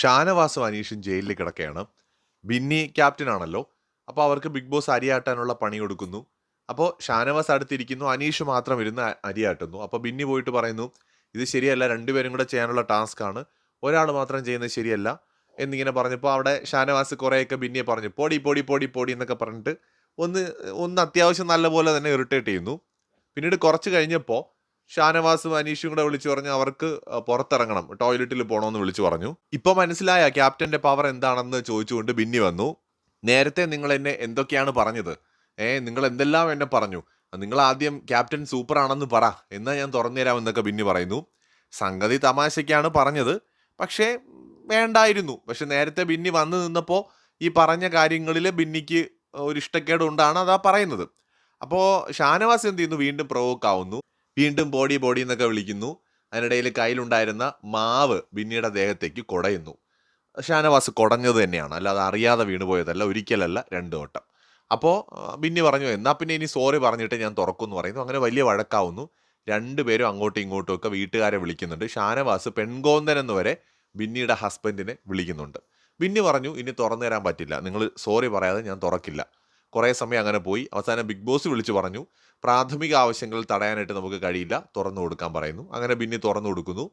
ഷാനവാസും അനീഷും ജയിലിൽ കിടക്കുകയാണ് ബിന്നി ക്യാപ്റ്റൻ ആണല്ലോ. അപ്പോൾ അവർക്ക് ബിഗ് ബോസ് അരിയാട്ടാനുള്ള പണി കൊടുക്കുന്നു. അപ്പോൾ ഷാനവാസ് അടുത്തിരിക്കുന്നു. അനീഷ് മാത്രം ഇരുന്ന് അരിയാട്ടുന്നു. അപ്പോൾ ബിന്നി പോയിട്ട് പറയുന്നു ഇത് ശരിയല്ല രണ്ടുപേരും കൂടെ ചെയ്യാനുള്ള ടാസ്ക് ആണ്. ഒരാൾ മാത്രം ചെയ്യുന്നത് ശരിയല്ല എന്നിങ്ങനെ പറഞ്ഞപ്പോൾ അവിടെ ഷാനവാസ് കുറേയൊക്കെ ബിന്നിയെ പറഞ്ഞു പൊടി പൊടി പൊടി പൊടി എന്നൊക്കെ പറഞ്ഞിട്ട് ഒന്ന് ഒന്ന് അത്യാവശ്യം നല്ലപോലെ തന്നെ ഇറിറ്റേറ്റ് ചെയ്യുന്നു. പിന്നീട് കുറച്ച് കഴിഞ്ഞപ്പോൾ ഷാനവാസും അനീഷും കൂടെ വിളിച്ചു പറഞ്ഞു അവർക്ക് പുറത്തിറങ്ങണം. ടോയ്ലറ്റിൽ പോകണമെന്ന് വിളിച്ചു പറഞ്ഞു. ഇപ്പൊ മനസ്സിലായ ക്യാപ്റ്റന്റെ പവർ എന്താണെന്ന് ചോദിച്ചുകൊണ്ട് ബിന്നി വന്നു. നേരത്തെ നിങ്ങൾ എന്നെ എന്തൊക്കെയാണ് പറഞ്ഞത്? ഏ നിങ്ങൾ എന്തെല്ലാം എന്നെ പറഞ്ഞു? നിങ്ങൾ ആദ്യം ക്യാപ്റ്റൻ സൂപ്പർ ആണെന്ന് പറ എന്നാ ഞാൻ തുറന്നു തരാമെന്നൊക്കെ ബിന്നി പറയുന്നു. സംഗതി തമാശയ്ക്കാണ് പറഞ്ഞത്. പക്ഷേ വേണ്ടായിരുന്നു. പക്ഷെ നേരത്തെ ബിന്നി വന്നു നിന്നപ്പോൾ ഈ പറഞ്ഞ കാര്യങ്ങളിൽ ബിന്നിക്ക് ഒരു ഇഷ്ടക്കേടുണ്ടാണ് അതാ പറയുന്നത്. അപ്പോൾ ഷാനവാസ് എന്ത് ചെയ്യുന്നു? വീണ്ടും പ്രൊവോക്ക് ആവുന്നു. വീണ്ടും ബോഡി ബോഡി എന്നൊക്കെ വിളിക്കുന്നു. അതിനിടയിൽ കയ്യിലുണ്ടായിരുന്ന മാവ് ബിന്നിയുടെ ദേഹത്തേക്ക് കുടയുന്നു. ഷാനവാസ് കുടഞ്ഞത് തന്നെയാണ്. അല്ലാതെ അറിയാതെ വീണ് പോയതല്ല ഒരിക്കലല്ല രണ്ട് വട്ടം. അപ്പോൾ ബിന്നി പറഞ്ഞു എന്നാൽ പിന്നെ ഇനി സോറി പറഞ്ഞിട്ട് ഞാൻ തുറക്കുമെന്ന് പറയുന്നു. അങ്ങനെ വലിയ വഴക്കാവുന്നു. രണ്ടുപേരും അങ്ങോട്ടും ഇങ്ങോട്ടും ഒക്കെ വീട്ടുകാരെ വിളിക്കുന്നുണ്ട്. ഷാനവാസ് പെൺകോന്തൻ എന്ന് വരെ ബിന്നിയുടെ ഹസ്ബൻഡിനെ വിളിക്കുന്നുണ്ട്. ബിന്നി പറഞ്ഞു ഇനി തുറന്നു തരാൻ പറ്റില്ല. നിങ്ങൾ സോറി പറയാതെ ഞാൻ തുറക്കില്ല. കുറേ സമയം അങ്ങനെ പോയി. അവസാനം ബിഗ് ബോസ് വിളിച്ചു പറഞ്ഞു പ്രാഥമിക ആവശ്യങ്ങൾ തടയാനായിട്ട് നമുക്ക് കഴിയില്ല തുറന്നു കൊടുക്കാൻ പറയുന്നു. അങ്ങനെ ബിന്നി തുറന്നു കൊടുക്കുന്നു.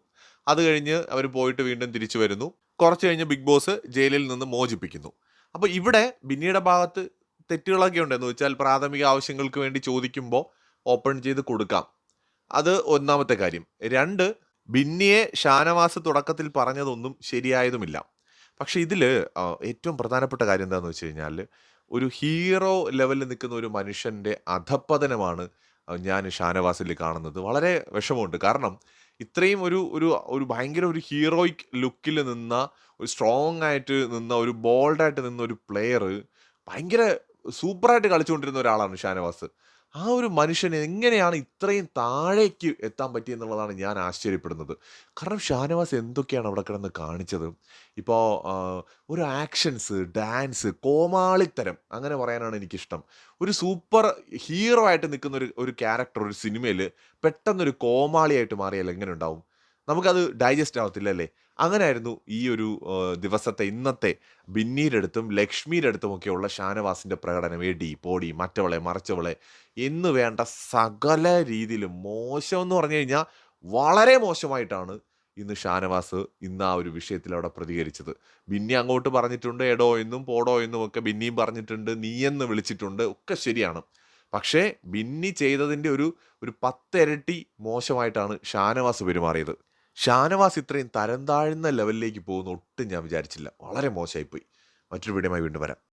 അത് കഴിഞ്ഞ് അവർ പോയിട്ട് വീണ്ടും തിരിച്ചു വരുന്നു. കുറച്ച് കഴിഞ്ഞ് ബിഗ് ബോസ് ജയിലിൽ നിന്ന് മോചിപ്പിക്കുന്നു. അപ്പോൾ ഇവിടെ ബിന്നിയുടെ ഭാഗത്ത് തെറ്റുകളൊക്കെ ഉണ്ടെന്ന് വെച്ചാൽ പ്രാഥമിക ആവശ്യങ്ങൾക്ക് വേണ്ടി ചോദിക്കുമ്പോൾ ഓപ്പൺ ചെയ്ത് കൊടുക്കാം. അത് ഒന്നാമത്തെ കാര്യം. രണ്ട് ബിന്നിയെ ഷാനവാസ് തുടക്കത്തിൽ പറഞ്ഞതൊന്നും ശരിയായതുമില്ല. പക്ഷേ ഇതിൽ ഏറ്റവും പ്രധാനപ്പെട്ട കാര്യം എന്താണെന്ന് വെച്ച് കഴിഞ്ഞാൽ ഒരു ഹീറോ ലെവലിൽ നിൽക്കുന്ന ഒരു മനുഷ്യന്റെ അധപ്പതനമാണ് ഞാൻ ഷാനവാസിൽ കാണുന്നത്. വളരെ വിഷമമുണ്ട്. കാരണം ഇത്രയും ഒരു ഒരു ഒരു ഭയങ്കര ഒരു ഹീറോയിക് ലുക്കിൽ നിന്ന ഒരു സ്ട്രോങ് ആയിട്ട് നിന്ന ഒരു ബോൾഡായിട്ട് നിന്ന ഒരു പ്ലെയർ ഭയങ്കര സൂപ്പറായിട്ട് കളിച്ചുകൊണ്ടിരുന്ന ഒരാളാണ് ഷാനവാസ്. ആ ഒരു മനുഷ്യൻ എങ്ങനെയാണ് ഇത്രയും താഴേക്ക് എത്താൻ പറ്റിയെന്നുള്ളതാണ് ഞാൻ ആശ്ചര്യപ്പെടുന്നത്. കാരണം ഷാനവാസ് എന്തൊക്കെയാണ് അവിടെ കിടന്ന് കാണിച്ചത്? ഇപ്പോൾ ഒരു ആക്ഷൻസ് ഡാൻസ് കോമാളിത്തരം അങ്ങനെ പറയാനാണ് എനിക്കിഷ്ടം. ഒരു സൂപ്പർ ഹീറോ ആയിട്ട് നിൽക്കുന്ന ഒരു ഒരു ക്യാരക്ടർ ഒരു സിനിമയിൽ പെട്ടെന്നൊരു കോമാളിയായിട്ട് മാറിയാൽ എങ്ങനെ ഉണ്ടാവും? നമുക്കത് ഡൈജസ്റ്റ് ആവത്തില്ല അല്ലേ? അങ്ങനെയായിരുന്നു ഈ ഒരു ദിവസത്തെ ഇന്നത്തെ ബിന്നീരുടെ അടുത്തും ലക്ഷ്മിയുടെ അടുത്തും ഒക്കെയുള്ള ഷാനവാസിന്റെ പ്രകടനം. എടി പോടി മറ്റവളെ മറിച്ചവളെ എന്ന് വേണ്ട സകല രീതിയിലും മോശം എന്ന് പറഞ്ഞു കഴിഞ്ഞാൽ വളരെ മോശമായിട്ടാണ് ഇന്ന് ഷാനവാസ് ഇന്ന് ആ ഒരു വിഷയത്തിൽ അവിടെ പ്രതികരിച്ചത്. ബിന്നി അങ്ങോട്ട് പറഞ്ഞിട്ടുണ്ട് എടോ എന്നും പോടോ എന്നും ഒക്കെ ബിന്നിയും പറഞ്ഞിട്ടുണ്ട് നീയെന്ന് വിളിച്ചിട്ടുണ്ട് ഒക്കെ ശരിയാണ്. പക്ഷേ ബിന്നി ചെയ്തതിന്റെ ഒരു ഒരു പത്തിരട്ടി മോശമായിട്ടാണ് ഷാനവാസ് പെരുമാറിയത്. ഷാനവാസ് ഇത്രയും തരം താഴ്ന്ന ലെവലിലേക്ക് പോകുന്ന ഒട്ടും ഞാൻ വിചാരിച്ചില്ല. വളരെ മോശമായിപ്പോയി. മറ്റൊരു വീഡിയോമായി വീണ്ടും വരാം.